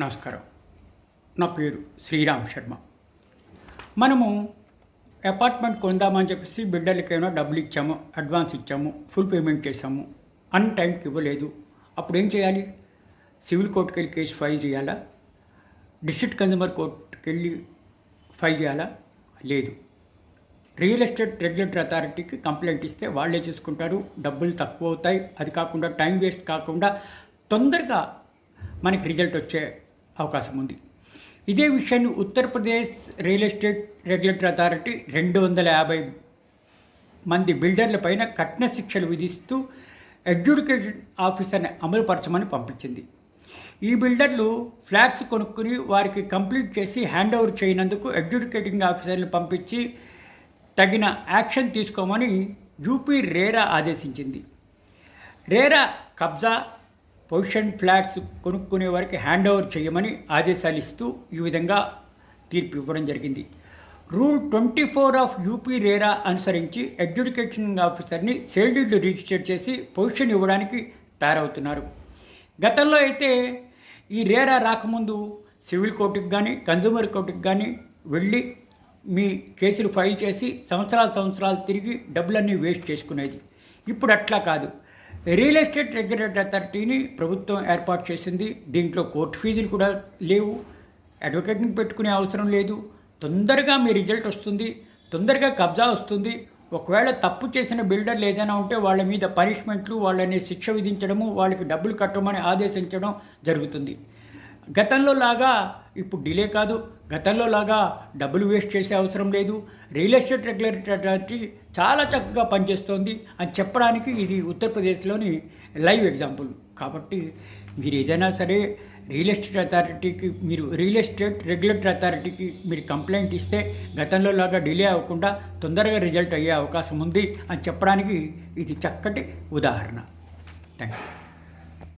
నమస్కారం. నా పేరు శ్రీరామ్ శర్మ. మనము అపార్ట్మెంట్ కొందామని చెప్పేసి బిల్డర్లకైనా డబ్బులు ఇచ్చాము అడ్వాన్స్ ఇచ్చాము ఫుల్ పేమెంట్ చేసాము అన్ టైంకి ఇవ్వలేదు. అప్పుడు ఏం చేయాలి? సివిల్ కోర్టుకి వెళ్ళి కేసు ఫైల్ చేయాలా? డిస్ట్రిక్ట్ కన్జ్యూమర్ కోర్టుకి వెళ్ళి ఫైల్ చేయాలా? లేదు. రియల్ ఎస్టేట్ రెగ్యులేటరీ అథారిటీకి కంప్లైంట్ ఇస్తే వాళ్ళే చూసుకుంటారు. డబ్బులు తక్కువ అవుతాయి. అది కాకుండా టైం వేస్ట్ కాకుండా తొందరగా మనకి రిజల్ట్ వచ్చే అవకాశం ఉంది ఇదే విషయాన్ని Uttar Pradesh real estate regulatory authority రెండు వందల యాభై మంది బిల్డర్ల పైన కఠిన శిక్షలు విధిస్తూ అడ్judication ఆఫీసర్ని అమలుపరచమని పంపించింది. ఈ బిల్డర్లు ఫ్లాట్స్ కొనుక్కుని వారికి కంప్లీట్ చేసి హ్యాండ్ ఓవర్ చేయనందుకు అడ్judicating ఆఫీసర్ని పంపించి తగిన యాక్షన్ తీసుకోమని యూపీ రేరా ఆదేశించింది. రేరా కబ్జా పొజిషన్ ఫ్లాట్స్ కొనుక్కునే వారికి హ్యాండ్ ఓవర్ చేయమని ఆదేశాలు ఇస్తూ ఈ విధంగా తీర్పు ఇవ్వడం జరిగింది. Rule twenty four of UP RERA అనుసరించి అడ్judicating ఆఫీసర్ని సేల్ రిజిస్టర్ చేసి పొజిషన్ ఇవ్వడానికి తయారవుతున్నారు. గతంలో అయితే ఈ రేరా రాకముందు సివిల్ కోర్టుకి కానీ కన్జ్యూమర్ కోర్టుకి కానీ వెళ్ళి మీ కేసులు ఫైల్ చేసి సంవత్సరాలు సంవత్సరాలు తిరిగి డబ్బులన్నీ వేస్ట్ చేసుకునేది. ఇప్పుడు అట్లా కాదు. రియల్ ఎస్టేట్ రెగ్యులేటరీ అథారిటీని ప్రభుత్వం ఏర్పాటు చేసింది. దీంట్లో కోర్టు ఫీజులు కూడా లేవు. అడ్వకేట్ని పెట్టుకునే అవసరం లేదు. తొందరగా మీ రిజల్ట్ వస్తుంది. తొందరగా కబ్జా వస్తుంది. ఒకవేళ తప్పు చేసిన బిల్డర్లు ఏదైనా ఉంటే వాళ్ళ మీద పనిష్మెంట్లు వాళ్ళని శిక్ష విధించడము వాళ్ళకి డబ్బులు కట్టమని ఆదేశించడం జరుగుతుంది. గతంలో లాగా ఇప్పుడు డిలే కాదు గతంలో లాగా డబ్బులు వేస్ట్ చేసే అవసరం లేదు. రియల్ ఎస్టేట్ రెగ్యులేటరీ అథారిటీ చాలా చక్కగా పనిచేస్తోంది అని చెప్పడానికి ఇది ఉత్తరప్రదేశ్లోని లైవ్ ఎగ్జాంపుల్. కాబట్టి మీరు ఏదైనా సరే రియల్ ఎస్టేట్ అథారిటీకి మీరు రియల్ ఎస్టేట్ రెగ్యులేటరీ అథారిటీకి మీరు కంప్లైంట్ ఇస్తే గతంలో లాగా డిలే అవ్వకుండా తొందరగా రిజల్ట్ అయ్యే అవకాశం ఉంది అని చెప్పడానికి ఇది చక్కటి ఉదాహరణ. Thank you